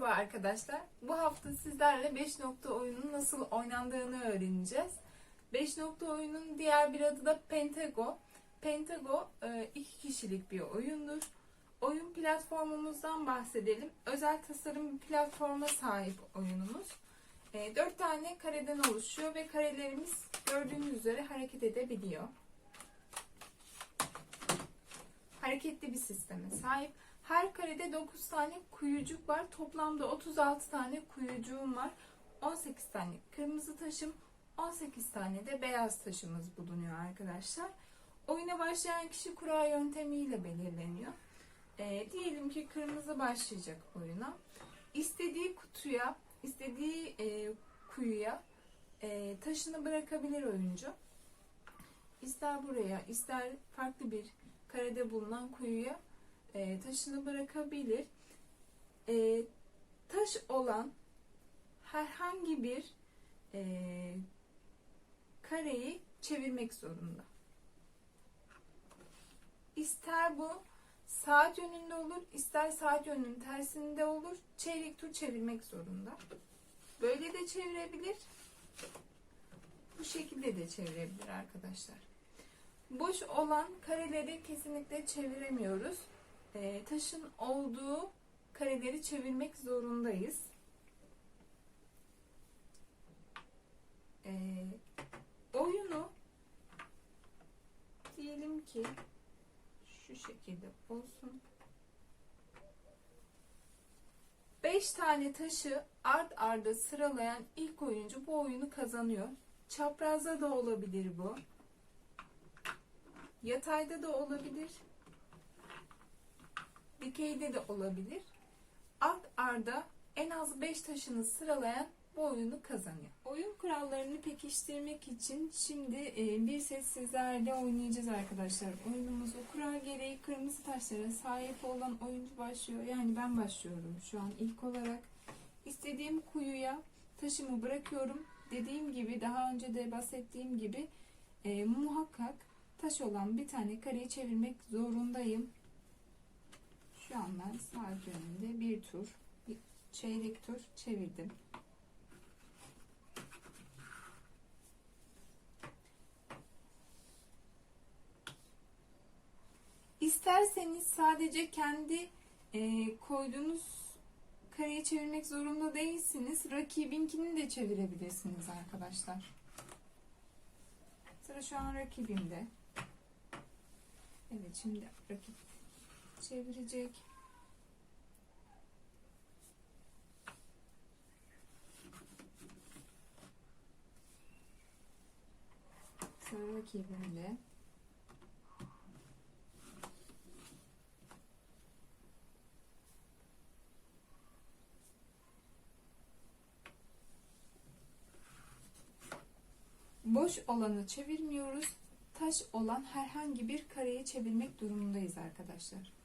Merhaba arkadaşlar. Bu hafta sizlerle 5 nokta oyunun nasıl oynandığını öğreneceğiz. 5 nokta oyunun diğer bir adı da Pentago. Pentago 2 kişilik bir oyundur. Oyun platformumuzdan bahsedelim. Özel tasarım bir platforma sahip oyunumuz. 4 tane kareden oluşuyor ve karelerimiz gördüğünüz üzere hareket edebiliyor. Hareketli bir sisteme sahip. Her karede 9 tane kuyucuk var. Toplamda 36 tane kuyucuğum var. 18 tane kırmızı taşım, 18 tane de beyaz taşımız bulunuyor arkadaşlar. Oyuna başlayan kişi kura yöntemiyle belirleniyor. Ee, diyelim ki kırmızı başlayacak oyuna. İstediği kutuya, istediği e, kuyuya e, taşını bırakabilir oyuncu. İster buraya, ister farklı bir karede bulunan kuyuya e, taşını bırakabilir. E, taş olan herhangi bir e, kareyi çevirmek zorunda. İster bu saat yönünde olur, ister saat yönünün tersinde olur. Çeyrek tur çevirmek zorunda. Böyle de çevirebilir. Bu şekilde de çevirebilir arkadaşlar. Boş olan kareleri kesinlikle çeviremiyoruz. E, taşın olduğu kareleri çevirmek zorundayız. E, oyunu diyelim ki şu şekilde olsun. 5 tane taşı art arda sıralayan ilk oyuncu bu oyunu kazanıyor. Çaprazda da olabilir bu. Yatayda da olabilir. Dikeyde de olabilir. Art arda en az 5 taşını sıralayan bu oyunu kazanıyor. Oyun kurallarını pekiştirmek için şimdi e, bir set sizlerle oynayacağız arkadaşlar. Oyunumuzu kural gereği kırmızı taşlara sahip olan oyuncu başlıyor. Yani ben başlıyorum şu an ilk olarak. İstediğim kuyuya taşımı bırakıyorum. Dediğim gibi daha önce de bahsettiğim gibi e, muhakkak taş olan bir tane kareyi çevirmek zorundayım. Şu an ben saat yönünde bir tur, bir çeyrek tur çevirdim. İsterseniz sadece kendi e, koyduğunuz kareyi çevirmek zorunda değilsiniz. Rakibinkini de çevirebilirsiniz arkadaşlar. Sıra şu an rakibimde. Evet şimdi rakip çevirecek. Sıra rakibimde. Boş olanı çevirmiyoruz. Taş olan herhangi bir kareyi çevirmek durumundayız arkadaşlar.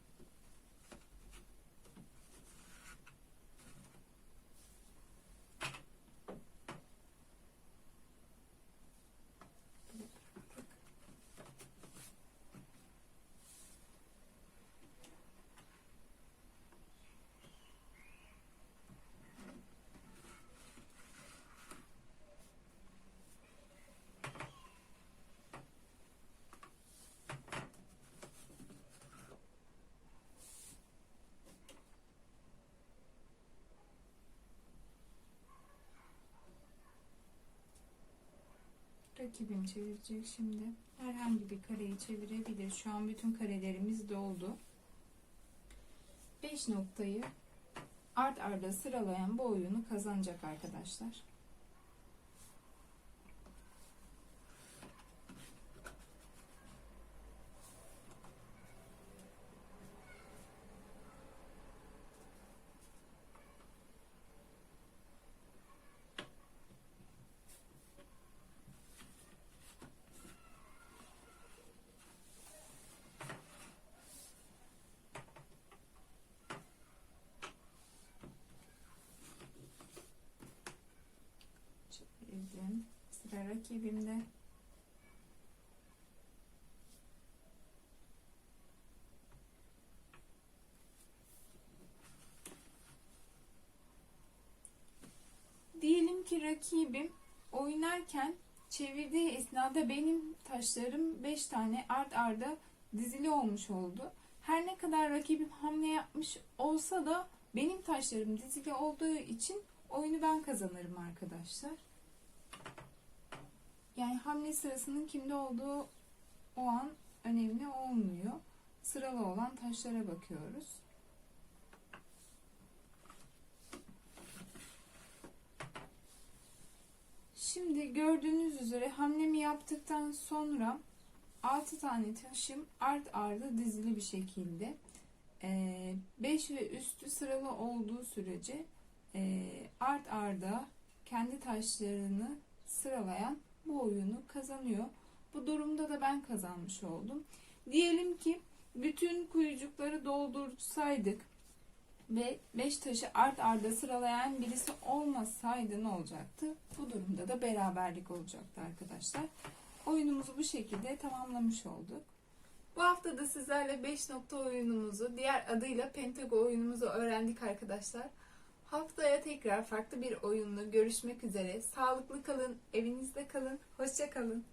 Rakibim çevirecek şimdi. Herhangi bir kareyi çevirebilir. Şu an bütün karelerimiz doldu. 5 noktayı art arda sıralayan bu oyunu kazanacak arkadaşlar. Çevirdim. Sıra rakibimde. rakibim oynarken çevirdiği esnada benim taşlarım 5 tane art arda dizili olmuş oldu. Her ne kadar rakibim hamle yapmış olsa da benim taşlarım dizili olduğu için oyunu ben kazanırım arkadaşlar. Yani hamle sırasının kimde olduğu o an önemli olmuyor. Sıralı olan taşlara bakıyoruz. Şimdi gördüğünüz üzere hamlemi yaptıktan sonra 6 tane taşım art arda dizili bir şekilde 5 ve üstü sıralı olduğu sürece e, art arda kendi taşlarını sıralayan bu oyunu kazanıyor. Bu durumda da ben kazanmış oldum. Diyelim ki bütün kuyucukları doldursaydık ve 5 taşı art arda sıralayan birisi olmasaydı ne olacaktı? Bu durumda da beraberlik olacaktı arkadaşlar. Oyunumuzu bu şekilde tamamlamış olduk. Bu hafta da sizlerle 5 nokta oyunumuzu, diğer adıyla Pentago oyunumuzu öğrendik arkadaşlar. Haftaya tekrar farklı bir oyunla görüşmek üzere. Sağlıklı kalın, evinizde kalın, hoşça kalın.